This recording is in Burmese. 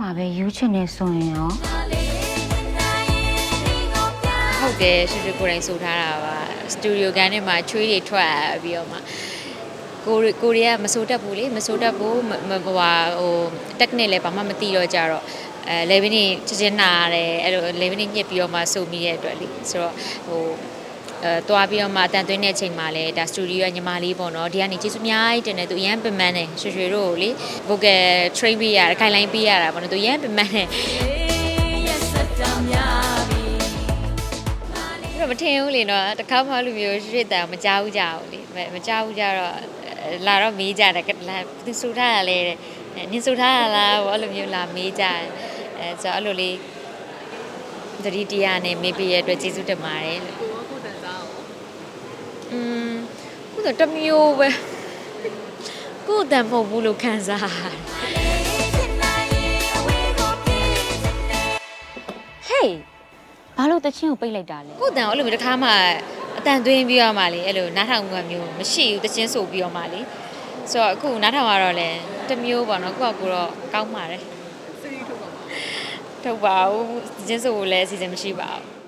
မှာပဲယူချင်နေဆိုရင်ရောဟုတ်တယ်ရွှေရွှေကိုယ်တိုင်ဆိုထားတာပါစတူဒီယိုကန်ထဲမှာချွေးတွေထွက်ပြီးတော့မှကိုရီကိုရီးယားမဆိုတတ်ဘူးလေမဆိုတတ်ဘူးမမဟိုဟာဟို technique လည်းဘာမှမသိတော့ကြတော့အဲလေဗင်းကြီးချက်ချင်းနာရတယ်အဲ့လိုလေဗင်းကြီးညှစ်ပြီးတော့မှစုမိတဲ့အတွက်လေဆိုတော့ဟို အဲတွားပြီးတော့မှအတန်သွင်းတဲ့အချိန်မှာလည်းဒါစတူဒီယိုကညီမလေးပေါ့နော်ဒီကနေကျေးဇူးအများကြီးတင်တယ်သူအရန်ပင်ပန်းတယ်ရွှေရွှေတို့ကိုလေ vocal train ပေးရတယ်ခိုင်လိုင်းပေးရတာပေါ့နော်သူအရန်ပင်ပန်းတယ်အဲ့တော့မထင်ဘူးလေနော်တစ်ခါမှလူမျိုးရွှေ့တန်မကြောက်ဘူးကြဘူးလေမမကြောက်ဘူးကြတော့အဲလာတော့မေးကြတယ်ကလာသူစူထားရလဲတဲ့အဲနင်စူထားရလားဘောအဲ့လိုမျိုးလာမေးကြတယ်အဲဆိုတော့အဲ့လိုလေးသတိတရားနဲ့မေးပြရတဲ့အတွက်ကျေးဇူးတင်ပါတယ်လို့ ကိုရောကိုတန်စားအောင် อืม ခုတော့တစ်မျိုးပဲကိုယ်အတန်မဟုတ်ဘူးလို့ခံစားရတယ်ဟေးဘာလို့တချင်းကိုပိတ်လိုက်တာလဲကိုယ်အတန်အဲ့လိုမျိုးတစ်ခါမှအတန်သွင်းပြီးတော့မှလေအဲ့လိုနားထောင်မှုမျိုးမရှိဘူးတချင်းဆိုပြီးတော့မှလေဆိုတော့အခုနားထောင်ရတော့လဲတစ်မျိုးပေါ့နော်ကိုယ့်ကကိုယ်တော့ကောင်းပါတယ်စီးထုတ်ပါမှာထုတ်ပါဘူးကျင်းဆိုလည်းအစီအစဉ်မရှိပါဘူး